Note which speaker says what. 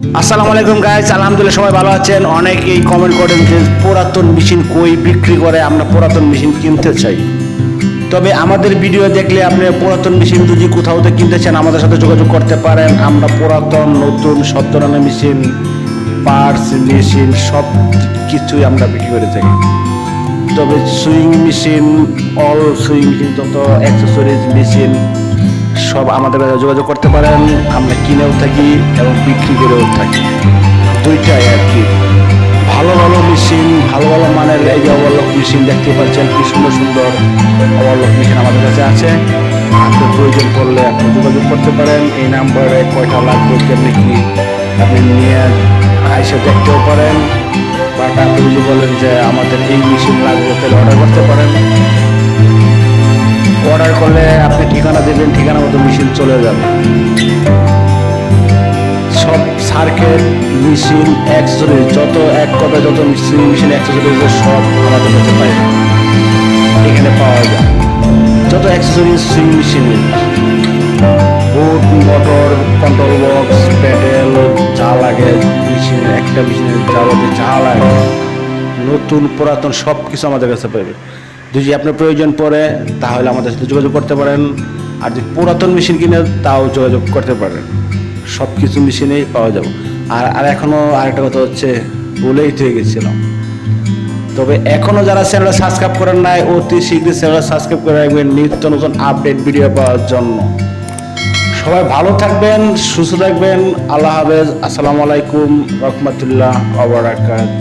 Speaker 1: আসসালামু আলাইকুম গাইস আলহামদুলিল্লাহ সবাই ভালো আছেন। অনেকেই কমেন্ট করেন যে পুরাতন মেশিন কই বিক্রি করে, আমরা পুরাতন মেশিন কিনতে চাই। তবে আমাদের ভিডিও দেখলে আপনি পুরাতন মেশিন যদি কোথাও থেকে কিনতে চান, আমাদের সাথে যোগাযোগ করতে পারেন। আমরা পুরাতন, নতুন সব ধরনের মেশিন পার্টস মেশিন সব কিছুই আমরা বিক্রি করে থাকি। তবে sewing machine all sewing machine যত অ্যাক্সেসরিজ মেশিন সব আমাদের কাছে যোগাযোগ করতে পারেন। আমরা কিনেও থাকি এবং বিক্রি করেও থাকি। দুইটাই আর কি। ভালো ভালো মেশিন ভালো ভালো মানের এই যে ওভারলক মেশিন দেখতে পাচ্ছেন, কি সুন্দর সুন্দর ওভারলক মেশিন আমাদের কাছে আছে। আপনার প্রয়োজন পড়লে আপনি যোগাযোগ করতে পারেন। এই নাম্বারে কয়টা লাগবে কেমনি কি আপনি নিয়ে এসে দেখতেও পারেন। বাট আপনি যদি বলেন যে আমাদের এই মেশিন লাগবে, তাহলে অর্ডার করতে পারেন। দেবেন ঠিকানা মতো মেশিন চলে যাবে। সব সার্কেট মেশিন অ্যাক্সেসরিজ যত এক কথা যত মেশিন মেশিন অ্যাক্সেসরিজ সব আমাদের কাছে পাই এখানে পাওয়া যায়। যত অ্যাক্সেসরিজ সুইং মেশিনের বোট মোটর কন্ট্রোল বক্স প্যাডেল যা লাগে মেশিন একটা মেশিনের যাবতীয় যা লাগে নতুন, পুরাতন সব কিছু আমাদের কাছে পাবে। যদি আপনার প্রয়োজন পড়ে, তাহলে আমাদের সাথে যোগাযোগ করতে পারেন। আর যদি পুরাতন মেশিন কিনে তাও যোগাযোগ করতে পারেন সব কিছু মেশিনেই পাওয়া যাবে। আর আর এখনও আরেকটা কথা হচ্ছে বলেই থেকে গেছিলাম। তবে এখনও যারা চ্যানেল সাবস্ক্রাইব করেন নাই, অতি শীঘ্রই চ্যানেল সাবস্ক্রাইব করে রাখবেন। নিত্য নতুন আপডেট ভিডিও পাওয়ার জন্য। সবাই ভালো থাকবেন, সুস্থ থাকবেন। আল্লাহ হাফেজ। আসসালামু আলাইকুম, রহমতুল্লাহ আবরাকাত